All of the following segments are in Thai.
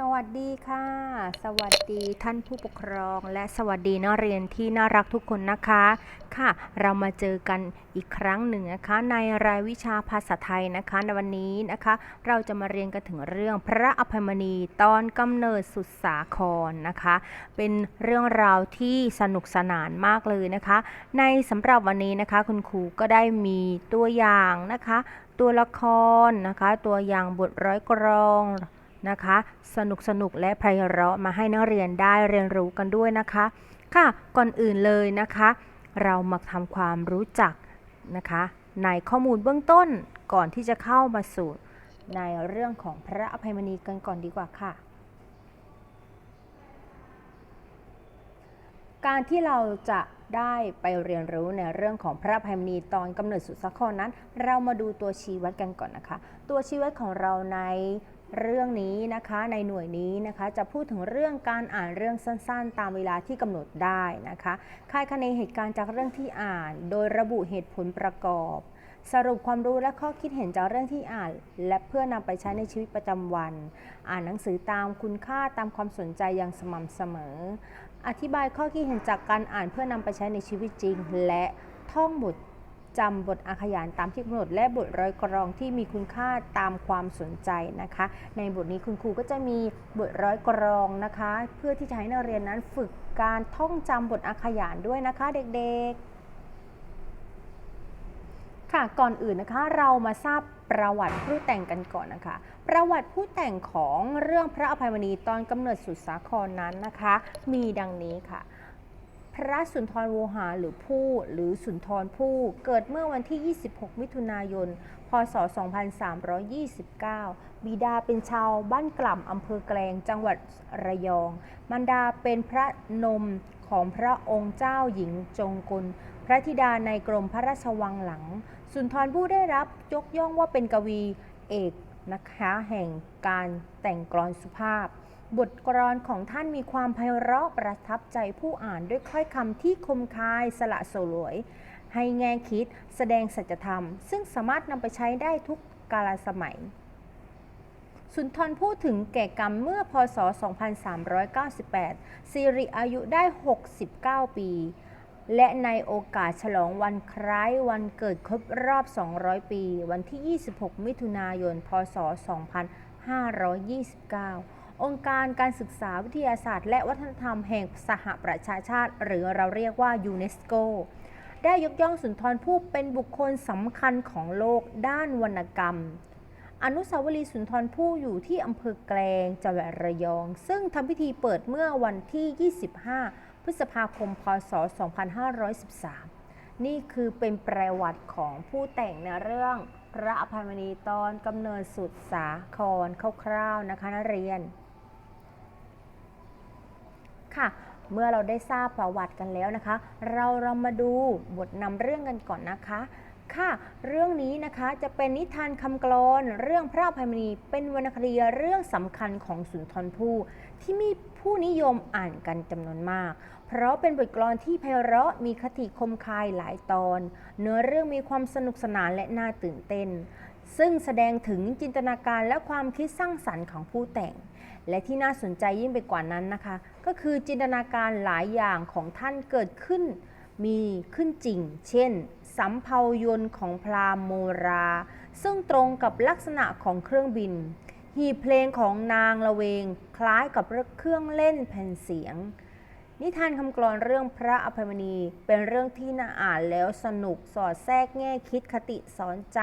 สวัสดีค่ะ สวัสดีท่านผู้ปกครอง และสวัสดีนักเรียนที่น่ารักทุกคนนะคะค่ะ เรามาเจอกันอีกครั้งหนึ่งนะคะ ในรายวิชาภาษาไทยนะคะในวันนี้นะคะ เราจะมาเรียนกันถึงเรื่องพระอภัยมณีตอนกำเนิดสุดสาครนะคะ เป็นเรื่องราวที่สนุกสนานมากเลยนะคะ ในสำหรับวันนี้นะคะ คุณครูก็ได้มีตัวอย่างนะคะ ตัวละครนะคะ ตัวอย่างบทร้อยกรอง นะคะ สนุกสนุกและไพเราะมาให้นักเรียนได้เรียนรู้กันด้วยนะคะ ค่ะก่อนอื่นเลยนะคะ เรามาทำความรู้จักนะคะ ในข้อมูลเบื้องต้นก่อนที่จะเข้ามาสู่ในเรื่องของพระอภัยมณีกันก่อนดีกว่าค่ะ การที่เราจะได้ไปเรียนรู้ในเรื่องของพระอภัยมณีตอนกำเนิดสุสักครนั้น เรามาดูตัวชี้วัดกันก่อนนะคะ ตัวชี้วัดของเราใน เรื่องนี้นะคะในหน่วยนี้นะคะจะพูดถึงเรื่องการอ่านเรื่องสั้นๆ ตามเวลาที่กำหนดได้นะคะคาดคะเนเหตุการณ์จากเรื่องที่อ่าน โดยระบุเหตุผลประกอบ สรุปความรู้และข้อคิดเห็นจากเรื่องที่อ่าน และเพื่อนำไปใช้ในชีวิตประจำวัน อ่านหนังสือตามคุณค่าตามความสนใจอย่างสม่ำเสมอ อธิบายข้อคิดเห็นจากการอ่านเพื่อนำไปใช้ในชีวิตจริง และท่องบท จำบทอาขยานตามที่กำหนด และบทร้อยกรองที่มีคุณค่าตามความสนใจนะคะ ในบทนี้คุณครูก็จะมีบทร้อยกรองนะคะ เพื่อที่จะให้นักเรียนนั้นฝึกการท่องจำบทอาขยานด้วยนะคะเด็กๆค่ะก่อนอื่นนะคะเรามาทราบประวัติผู้แต่งกันก่อนนะคะ ประวัติผู้แต่งของเรื่องพระอภัยมณีตอนกำเนิดสุดสาครนั้นนะคะ มีดังนี้ค่ะ พระสุนทรโวหารหรือผู้หรือสุนทรผู้เกิดเมื่อวันที่ 26 มิถุนายน พศ 2329 บิดาเป็นชาวบ้านกล่ำอำเภอแกลงจังหวัดระยอง มารดาเป็นพระนมของพระองค์เจ้าหญิงจงกุล พระธิดาในกรมพระราชวังหลัง สุนทรผู้ได้รับยกย่องว่าเป็นกวีเอกนะคะแห่งการแต่งกลอนสุภาพ บทกลอนของท่านมีความไพเราะประทับใจผู้อ่านด้วยค่อยคำที่คมคายสละสลวย ให้แง่คิดแสดงสัจธรรม ซึ่งสามารถนำไปใช้ได้ทุกกาลสมัย สุนทรพูดถึงแก่กรรมเมื่อพศ 2398 สิริอายุได้ 69 ปี และในโอกาสฉลองวันคล้ายวันเกิดครบรอบ 200 ปี วันที่ 26 มิถุนายน พศ 2529 องค์การการศึกษาวิทยาศาสตร์ และวัฒนธรรมแห่งสหประชาชาติ หรือเราเรียกว่ายูเนสโกได้ยกย่องสุนทรภู่เป็นบุคคลสำคัญของโลกด้านวรรณกรรม อนุสาวรีย์สุนทรภู่อยู่ที่อำเภอแกลงจังหวัดระยอง ซึ่งทำพิธีเปิดเมื่อวันที่ 25 พฤษภาคม พศ 2513 นี่คือเป็นประวัติของผู้แต่งในเรื่องพระอภัยมณีตอนกำเนิดสุดสาครคร่าวๆนะคะนักเรียน ค่ะ เมื่อเราได้ทราบประวัติกันแล้วนะคะ เราเรามาดูบทนำเรื่องกันก่อนนะคะ ค่ะ เรื่องนี้นะคะจะเป็นนิทานคำกลอนเรื่องพระอภัยมณีเป็นวรรณคดีเรื่องสำคัญของสุนทรภู่ที่มีผู้นิยมอ่านกันจำนวนมาก เพราะเป็นบทกลอนที่ไพเราะมีคติคมคายหลายตอน เนื้อเรื่องมีความสนุกสนานและน่าตื่นเต้น ซึ่งแสดงถึงจินตนาการและความคิดสร้างสรรค์ของผู้แต่ง และที่น่าสนใจยิ่งไปกว่านั้นนะคะ ก็คือจินตนาการหลายอย่างของท่านเกิดขึ้น มีขึ้นจริง เช่นสำเภายนต์ของพราหมโมรา ซึ่งตรงกับลักษณะของเครื่องบิน หีเพลงของนางละเวง คล้ายกับเครื่องเล่นแผ่นเสียง นิทานคำกลอนเรื่องพระอภัยมณี เป็นเรื่องที่น่าอ่านแล้วสนุกสอดแทรกแง่คิดคติสอนใจ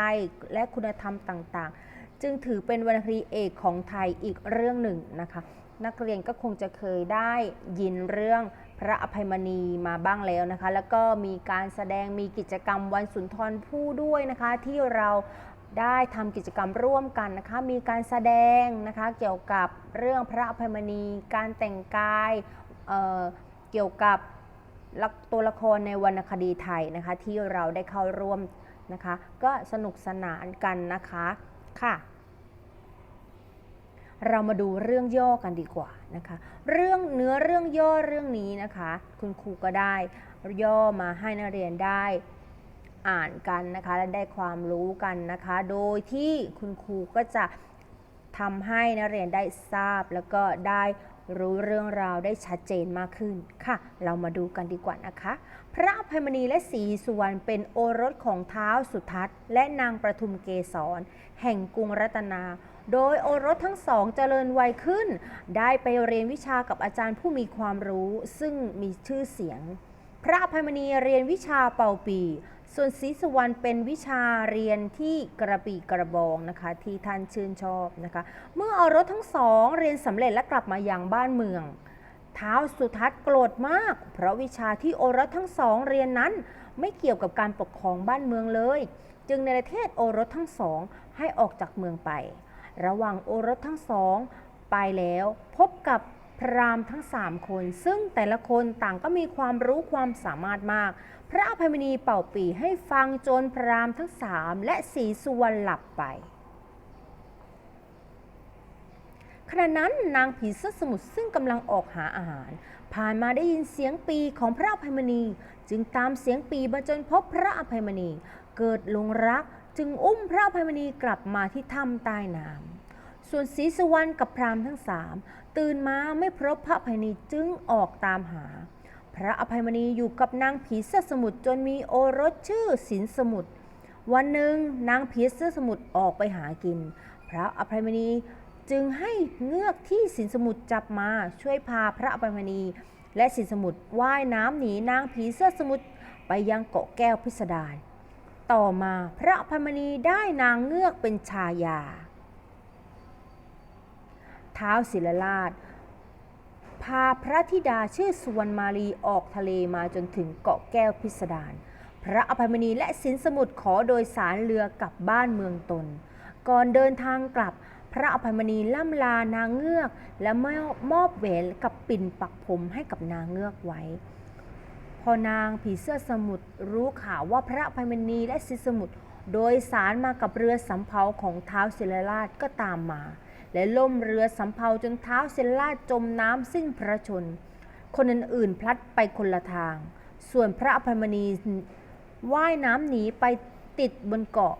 และคุณธรรมต่างๆ จึงถือเป็นวรรณคดีเอกของไทยอีกเรื่องหนึ่งนะคะ นักเรียนก็คงจะเคยได้ยินเรื่องพระอภัยมณีมาบ้างแล้วนะคะ แล้วก็มีการแสดงมีกิจกรรมวันสุนทรภู่ด้วยนะคะ ที่เราได้ทำกิจกรรมร่วมกันนะคะ มีการแสดงนะคะเกี่ยวกับเรื่องพระอภัยมณี การแต่งกาย เกี่ยวกับตัวละครในวรรณคดีไทยนะคะ ที่เราได้เข้าร่วมนะคะ ก็สนุกสนานกันนะคะค่ะ เรามาดูเรื่องย่อกันดีกว่านะคะ เรื่องเนื้อเรื่องย่อเรื่องนี้นะคะ คุณครูก็ได้ย่อมาให้นักเรียนได้อ่านกันนะคะและได้ความรู้กันนะคะ โดยที่คุณครูก็จะทำให้นักเรียนได้ทราบแล้วก็ได้ รู้เรื่องราวได้ชัดเจนมากขึ้นค่ะ เรามาดูกันดีกว่านะคะ พระอภัยมณีและศรีสุวรรณเป็นโอรสของเท้าวสุทัศน์ และนางประทุมเกษร แห่งกรุงรัตนา โดยโอรสทั้งสองเจริญวัยขึ้น ได้ไปเรียนวิชากับอาจารย์ผู้มีความรู้ซึ่งมีชื่อเสียง พระอภัยมณีเรียนวิชาเป่าปี ส่วนศรีสุวรรณเป็นวิชาเรียนที่กระบี่กระบองนะคะ ที่ท่านชื่นชอบนะคะ เมื่อเอารถทั้งสองเรียนสำเร็จและกลับมายังบ้านเมืองท้าวสุทัศน์โกรธมาก เพราะวิชาที่โอรสทั้งสองเรียนนั้น ไม่เกี่ยวกับการปกครองบ้านเมืองเลย จึงในประเทศโอรสทั้งสองให้ออกจากเมืองไป ระหว่างโอรสทั้งสองไปแล้วพบกับพราหมณ์ทั้งสามคน ซึ่งแต่ละคนต่างก็มีความรู้ความสามารถมาก พระอภัยมณีเป่าปีให้ฟังจนพรามทั้งสามและสีสุวรรณหลับไปขณะนั้นนางผีเสื้อสมุทรซึ่งกำลังออกหาอาหาร ผ่านมาได้ยินเสียงปีของพระอภัยมณี จึงตามเสียงปีมาจนพบพระอภัยมณี เกิดลงรักจึงอุ้มพระอภัยมณีกลับมาที่ถ้ำใต้น้ำส่วนศรีสุวรรณกับพรามทั้งสามตื่นมาไม่พบพระอภัยมณีจึงออกตามหา พระอภัยมณีอยู่กับนางผีเสื้อสมุทรจนมีโอรสชื่อสินสมุทรวันหนึ่งนางผีเสื้อสมุทรออกไปหากิน พระอภัยมณีจึงให้เงือกที่สินสมุทรจับมาช่วยพาพระอภัยมณี และสินสมุทรว่ายน้ำหนีนางผีเสื้อสมุทรไปยังเกาะแก้วพิสดารต่อมาพระอภัยมณีได้นางเงือกเป็นชายา ท้าวศิลราช พาพระธิดาชื่อสุวรรณมาลีออกทะเลมาจนถึงเกาะแก้วพิสดารพระอภัยมณีและสินสมุทรขอโดยสารเรือกลับบ้านเมืองตน ก่อนเดินทางกลับพระอภัยมณีล่ำลานางเงือก และมอบมอบแหวนกับปิ่นปักผมให้กับนางเงือกไว้ พอนางผีเสื้อสมุทรรู้ข่าวว่าพระอภัยมณีและสินสมุทรโดยสารมากับเรือสำเภาของท้าวศิลราชก็ตามมา และล่มเรือสำเภาจนเท้าวศิลราจมน้ำสิ้นพระชน คนอื่นๆพลัดไปคนละทาง ส่วนพระอภัยมณีว่ายน้ำหนีไปติดบนเกาะ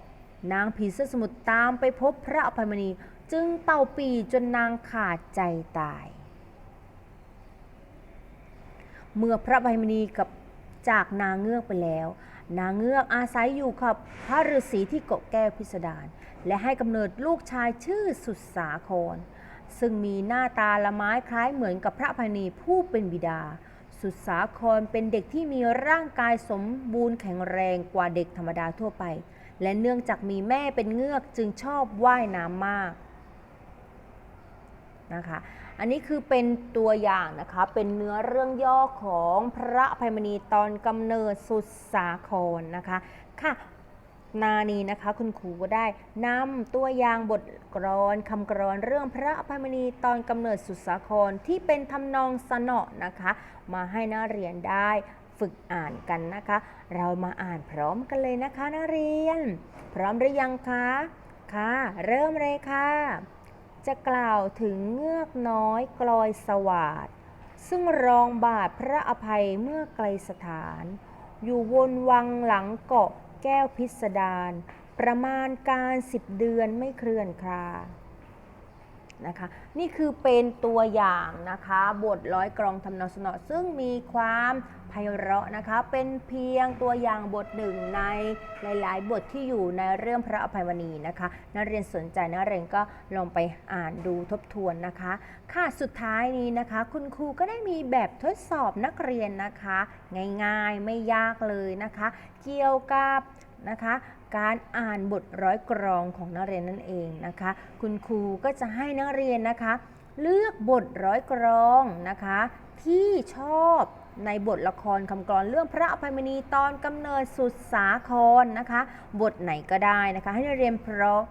นางผีเสื้อสมุทรตามไปพบพระอภัยมณีจึงเป่าปีจนนางขาดใจตาย เมื่อพระอภัยมณีกับจากนางเงือกไปแล้ว นางเงือกอาศัยอยู่กับพระฤาษีที่เกาะแก้วพิสดาร และให้กำเนิดลูกชายชื่อสุดสาคร ซึ่งมีหน้าตาละไม้คล้ายเหมือนกับพระอภัยมณีผู้เป็นบิดา สุดสาครเป็นเด็กที่มีร่างกายสมบูรณ์แข็งแรงกว่าเด็กธรรมดาทั่วไป และเนื่องจากมีแม่เป็นเงือกจึงชอบว่ายน้ำมากนะคะอันนี้คือเป็นตัวอย่างนะคะ เป็นเนื้อเรื่องย่อของพระภัยมณีตอนกำเนิดสุดสาครนะคะ ค่ะ นานี้นะคะ คุณครูก็ได้นำตัวอย่างบทกลอนคำกลอนเรื่องพระอภัยมณีตอนกำเนิดสุสาครที่เป็นทำนองสนอนะคะ มาให้นักเรียนได้ฝึกอ่านกันนะคะ เรามาอ่านพร้อมกันเลยนะคะนักเรียน พร้อมหรือยังคะค่ะ เริ่มเลยค่ะ จะกล่าวถึงเงือกน้อยกลอยสวาดซึ่งรองบาทพระอภัยเมื่อไกลสถาน อยู่วนวังหลังเกาะ แก้วพิสดารประมาณการสิบเดือนไม่เคลื่อนคลา นะคะ นี่คือเป็นตัวอย่างนะคะ บทร้อยกรองทำนองสนอซึ่งมีความไพเราะนะคะ เป็นเพียงตัวอย่างบทหนึ่งในหลาย ๆ บทที่อยู่ในเรื่องพระอภัยมณีนะคะ นักเรียนสนใจนักเรียนก็ลองไปอ่านดูทบทวนนะคะ ค่ะสุดท้ายนี้นะคะ คุณครูก็ได้มีแบบทดสอบนักเรียนนะคะ ง่ายๆไม่ยากเลยนะคะ เกี่ยวกับนะคะ การอ่านบทร้อยกรองของนักเรียนนั่นเองนะคะ คุณครูก็จะให้นักเรียนนะคะ เลือกบทร้อยกรองนะคะ ที่ชอบในบทละครคำกลอนเรื่องพระอภัยมณีตอนกำเนิดสุดสาครนะคะ บทไหนก็ได้นะคะ ให้นักเรียนพร้อม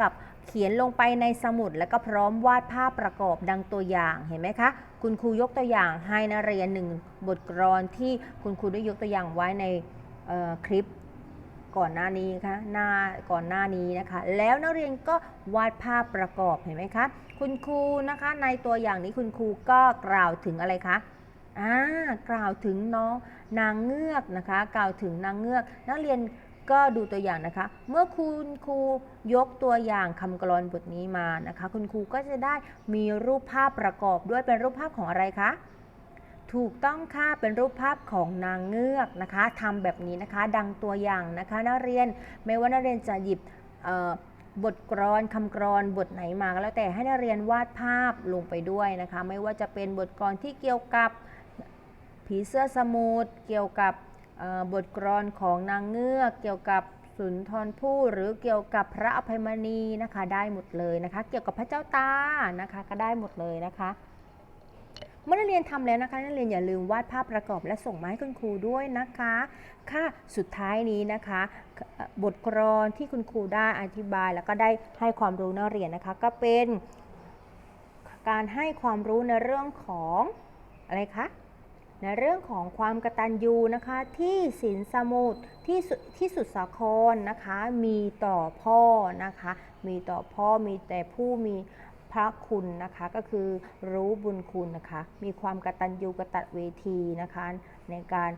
กับเขียนลงไปในสมุดแล้วก็พร้อมวาดภาพประกอบดังตัวอย่างเห็นไหมคะ คุณครูยกตัวอย่างให้นักเรียนหนึ่งบทกลอนที่คุณครูได้ยกตัวอย่างไว้ในคลิป ก่อนหน้านี้คะหน้าก่อนหน้านี้นะคะ แล้วนักเรียนก็วาดภาพประกอบเห็นไหมคะคุณครูนะคะ ในตัวอย่างนี้คุณครูก็กล่าวถึงอะไรคะอ่ากล่าวถึงน้องนางเงือกนะคะ กล่าวถึงนางเงือก นักเรียนก็ดูตัวอย่างนะคะ เมื่อคุณครูยกตัวอย่างคำกลอนบทนี้มานะคะ คุณครูก็จะได้มีรูปภาพประกอบด้วยเป็นรูปภาพของอะไรคะ ถูกต้องค่ะเป็นรูปภาพของนางเงือกนะคะทำแบบนี้นะคะ ดังตัวอย่างนะคะนักเรียนไม่ว่านักเรียนจะหยิบบทกลอนคำกลอนบทไหนมาก็แล้วแต่ให้นักเรียนวาดภาพลงไปด้วยนะคะ ไม่ว่าจะเป็นบทกลอนที่เกี่ยวกับผีเสื้อสมุทรเกี่ยวกับบทกลอนของนางเงือก เกี่ยวกับสุนทรภู่หรือเกี่ยวกับพระอภัยมณีนะคะได้หมดเลยนะคะ เกี่ยวกับพระเจ้าตานะคะก็ได้หมดเลยนะคะ เมื่อนักเรียนทำแล้วนะคะนักเรียนอย่าลืมวาดภาพประกอบและส่งมาให้คุณครูด้วยนะคะ ค่ะสุดท้ายนี้นะคะ บทกลอนที่คุณครูได้อธิบาย แล้วก็ได้ให้ความรู้นักเรียนนะคะ ก็เป็นการให้ความรู้ในเรื่องของอะไรคะในเรื่องของความกระตัญญูนะคะที่สินสมุทรที่สุที่สุดสาครนะคะ มีต่อพ่อนะคะ มีต่อพ่อมีแต่ผู้มี พระคุณนะคะก็คือรู้บุญคุณนะคะ มีความกตัญญูกตเวทีนะคะ ในการ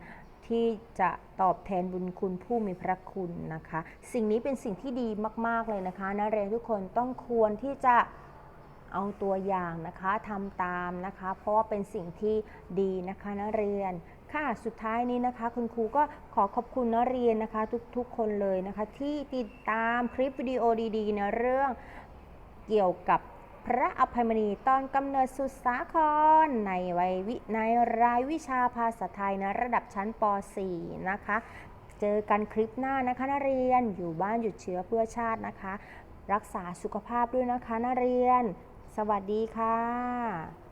ที่จะตอบแทนบุญคุณผู้มีพระคุณนะคะ สิ่งนี้เป็นสิ่งที่ดีมาก ๆ เลยนะคะนักเรียนทุกคนต้องควรที่จะเอาตัวอย่างนะคะทำตามนะคะ เพราะว่าเป็นสิ่งที่ดีนะคะนักเรียนค่ะสุดท้ายนี้นะคะ คุณครูก็ขอขอบคุณนักเรียนนะคะ ทุกๆคนเลยนะคะ ที่ติดตามคลิปวิดีโอดีๆในเรื่องเกี่ยวกับ พระอภัยมณีตอนกำเนิดสุดสาคร ในวัยวิในรายวิชาภาษาไทยนะระดับชั้นป .4 นะคะ เจอกันคลิปหน้านะคะนักเรียนอยู่บ้านหยุดเชื้อเพื่อชาตินะคะ รักษาสุขภาพด้วยนะคะนักเรียน สวัสดีค่ะ